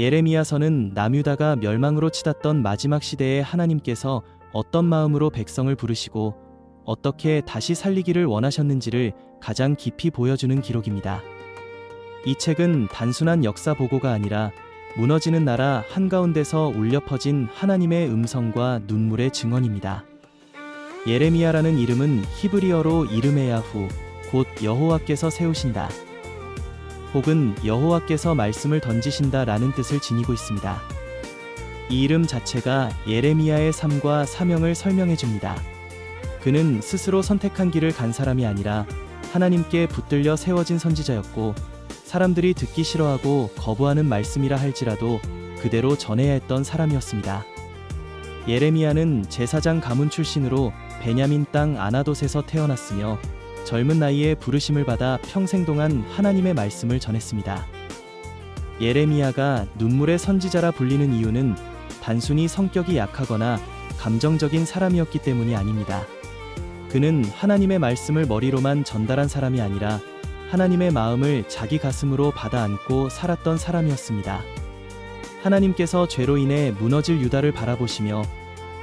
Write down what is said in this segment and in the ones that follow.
예레미야서는 남유다가 멸망으로 치닫던 마지막 시대에 하나님께서 어떤 마음으로 백성을 부르시고 어떻게 다시 살리기를 원하셨는지를 가장 깊이 보여주는 기록입니다. 이 책은 단순한 역사 보고가 아니라 무너지는 나라 한가운데서 울려 퍼진 하나님의 음성과 눈물의 증언입니다. 예레미야라는 이름은 히브리어로 이르메야후, 곧 여호와께서 세우신다. 혹은 여호와께서 말씀을 던지신다 라는 뜻을 지니고 있습니다. 이 이름 자체가 예레미야의 삶과 사명을 설명해 줍니다. 그는 스스로 선택한 길을 간 사람이 아니라 하나님께 붙들려 세워진 선지자였고 사람들이 듣기 싫어하고 거부하는 말씀이라 할지라도 그대로 전해야 했던 사람이었습니다. 예레미야는 제사장 가문 출신으로 베냐민 땅 아나돗에서 태어났으며 젊은 나이에 부르심을 받아 평생 동안 하나님의 말씀을 전했습니다. 예레미야가 눈물의 선지자라 불리는 이유는 단순히 성격이 약하거나 감정적인 사람이었기 때문이 아닙니다. 그는 하나님의 말씀을 머리로만 전달한 사람이 아니라 하나님의 마음을 자기 가슴으로 받아 안고 살았던 사람이었습니다. 하나님께서 죄로 인해 무너질 유다를 바라보시며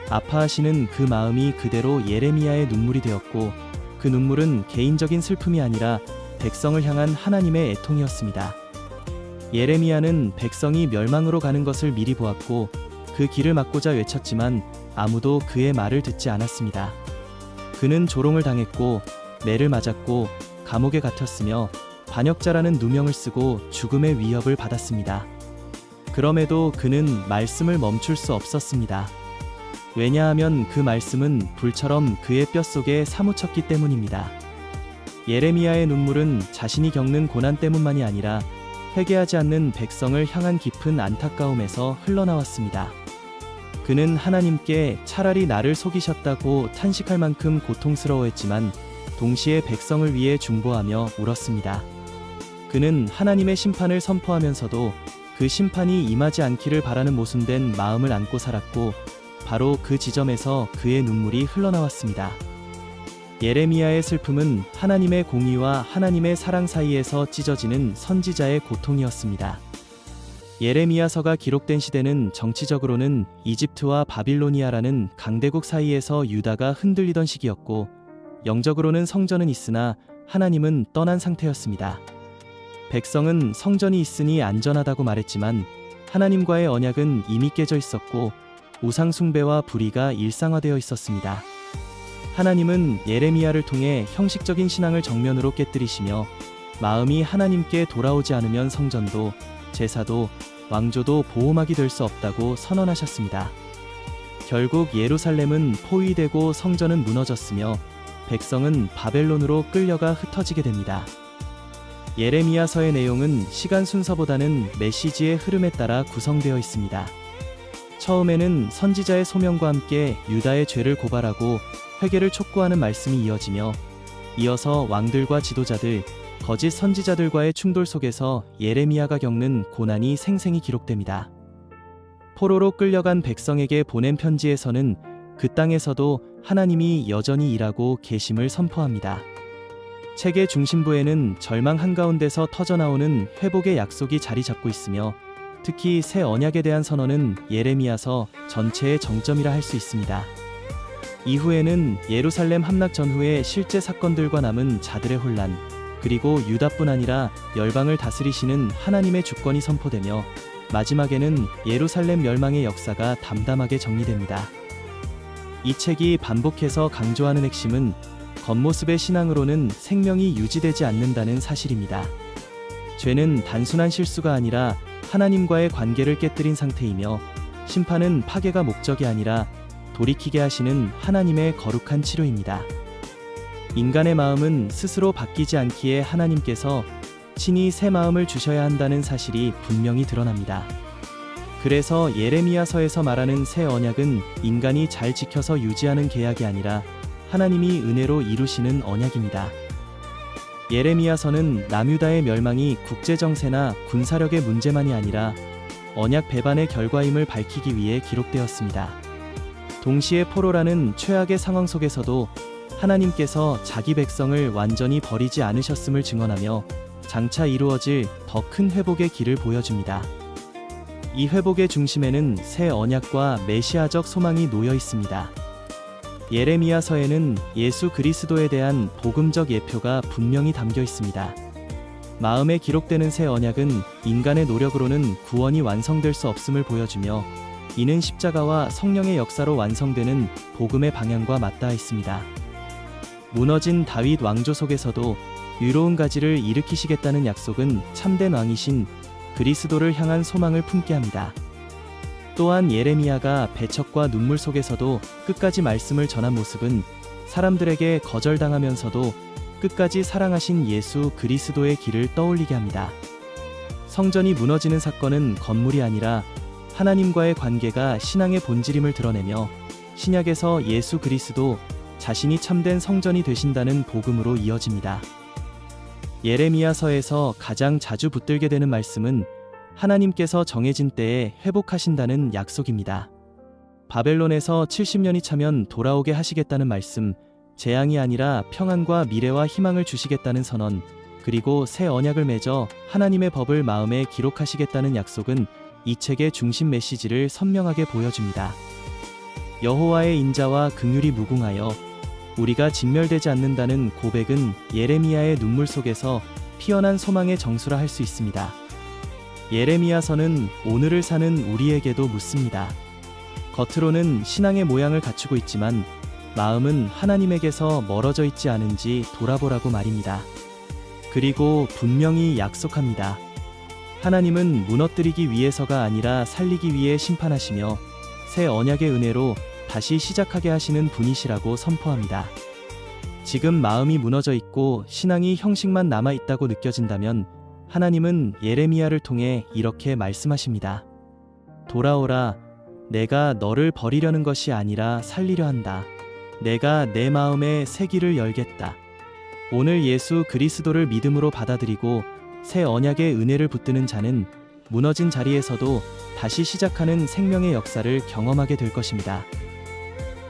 아파하시는 그 마음이 그대로 예레미야의 눈물이 되었고 그 눈물은 개인적인 슬픔이 아니라 백성을 향한 하나님의 애통이었습니다. 예레미야는 백성이 멸망으로 가는 것을 미리 보았고 그 길을 막고자 외쳤지만 아무도 그의 말을 듣지 않았습니다. 그는 조롱을 당했고 매를 맞았고 감옥에 갇혔으며 반역자라는 누명을 쓰고 죽음의 위협을 받았습니다. 그럼에도 그는 말씀을 멈출 수 없었습니다. 왜냐하면 그 말씀은 불처럼 그의 뼛속에 사무쳤기 때문입니다. 예레미야의 눈물은 자신이 겪는 고난 때문만이 아니라 회개하지 않는 백성을 향한 깊은 안타까움에서 흘러나왔습니다. 그는 하나님께 차라리 나를 속이셨다고 탄식할 만큼 고통스러워했지만 동시에 백성을 위해 중보하며 울었습니다. 그는 하나님의 심판을 선포하면서도 그 심판이 임하지 않기를 바라는 모순된 마음을 안고 살았고 바로 그 지점에서 그의 눈물이 흘러나왔습니다. 예레미야의 슬픔은 하나님의 공의와 하나님의 사랑 사이에서 찢어지는 선지자의 고통이었습니다. 예레미야서가 기록된 시대는 정치적으로는 이집트와 바빌로니아라는 강대국 사이에서 유다가 흔들리던 시기였고 영적으로는 성전은 있으나 하나님은 떠난 상태였습니다. 백성은 성전이 있으니 안전하다고 말했지만 하나님과의 언약은 이미 깨져 있었고 우상 숭배와 불의가 일상화되어 있었습니다. 하나님은 예레미야를 통해 형식적인 신앙을 정면으로 깨뜨리시며 마음이 하나님께 돌아오지 않으면 성전도 제사도 왕조도 보호막이 될 수 없다고 선언하셨습니다. 결국 예루살렘은 포위되고 성전은 무너졌으며 백성은 바벨론으로 끌려가 흩어지게 됩니다. 예레미야서의 내용은 시간 순서보다는 메시지의 흐름에 따라 구성되어 있습니다. 처음에는 선지자의 소명과 함께 유다의 죄를 고발하고 회개를 촉구하는 말씀이 이어지며 이어서 왕들과 지도자들, 거짓 선지자들과의 충돌 속에서 예레미야가 겪는 고난이 생생히 기록됩니다. 포로로 끌려간 백성에게 보낸 편지에서는 그 땅에서도 하나님이 여전히 일하고 계심을 선포합니다. 책의 중심부에는 절망 한가운데서 터져나오는 회복의 약속이 자리 잡고 있으며 특히 새 언약에 대한 선언은 예레미야서 전체의 정점이라 할 수 있습니다. 이후에는 예루살렘 함락 전후의 실제 사건들과 남은 자들의 혼란, 그리고 유다뿐 아니라 열방을 다스리시는 하나님의 주권이 선포되며 마지막에는 예루살렘 멸망의 역사가 담담하게 정리됩니다. 이 책이 반복해서 강조하는 핵심은 겉모습의 신앙으로는 생명이 유지되지 않는다는 사실입니다. 죄는 단순한 실수가 아니라 하나님과의 관계를 깨뜨린 상태이며 심판은 파괴가 목적이 아니라 돌이키게 하시는 하나님의 거룩한 치료입니다. 인간의 마음은 스스로 바뀌지 않기에 하나님께서 친히 새 마음을 주셔야 한다는 사실이 분명히 드러납니다. 그래서 예레미야서에서 말하는 새 언약은 인간이 잘 지켜서 유지하는 계약이 아니라 하나님이 은혜로 이루시는 언약입니다. 예레미야서는 남유다의 멸망이 국제 정세나 군사력의 문제만이 아니라 언약 배반의 결과임을 밝히기 위해 기록되었습니다. 동시에 포로라는 최악의 상황 속에서도 하나님께서 자기 백성을 완전히 버리지 않으셨음을 증언하며 장차 이루어질 더 큰 회복의 길을 보여줍니다. 이 회복의 중심에는 새 언약과 메시아적 소망이 놓여 있습니다. 예레미야서에는 예수 그리스도에 대한 복음적 예표가 분명히 담겨 있습니다. 마음에 기록되는 새 언약은 인간의 노력으로는 구원이 완성될 수 없음을 보여주며 이는 십자가와 성령의 역사로 완성되는 복음의 방향과 맞닿아 있습니다. 무너진 다윗 왕조 속에서도 유로운 가지를 일으키시겠다는 약속은 참된 왕이신 그리스도를 향한 소망을 품게 합니다. 또한 예레미야가 배척과 눈물 속에서도 끝까지 말씀을 전한 모습은 사람들에게 거절당하면서도 끝까지 사랑하신 예수 그리스도의 길을 떠올리게 합니다. 성전이 무너지는 사건은 건물이 아니라 하나님과의 관계가 신앙의 본질임을 드러내며 신약에서 예수 그리스도 자신이 참된 성전이 되신다는 복음으로 이어집니다. 예레미야서에서 가장 자주 붙들게 되는 말씀은 하나님께서 정해진 때에 회복하신다는 약속입니다. 바벨론에서 70년이 차면 돌아오게 하시겠다는 말씀, 재앙이 아니라 평안과 미래와 희망을 주시겠다는 선언, 그리고 새 언약을 맺어 하나님의 법을 마음에 기록하시겠다는 약속은 이 책의 중심 메시지를 선명하게 보여줍니다. 여호와의 인자와 긍휼이 무궁하여 우리가 진멸되지 않는다는 고백은 예레미야의 눈물 속에서 피어난 소망의 정수라 할 수 있습니다. 예레미야서는 오늘을 사는 우리에게도 묻습니다. 겉으로는 신앙의 모양을 갖추고 있지만 마음은 하나님에게서 멀어져 있지 않은지 돌아보라고 말입니다. 그리고 분명히 약속합니다. 하나님은 무너뜨리기 위해서가 아니라 살리기 위해 심판하시며 새 언약의 은혜로 다시 시작하게 하시는 분이시라고 선포합니다. 지금 마음이 무너져 있고 신앙이 형식만 남아 있다고 느껴진다면 하나님은 예레미야를 통해 이렇게 말씀하십니다. 돌아오라. 내가 너를 버리려는 것이 아니라 살리려 한다. 내가 내 마음에 새 길을 열겠다. 오늘 예수 그리스도를 믿음으로 받아들이고 새 언약의 은혜를 붙드는 자는 무너진 자리에서도 다시 시작하는 생명의 역사를 경험하게 될 것입니다.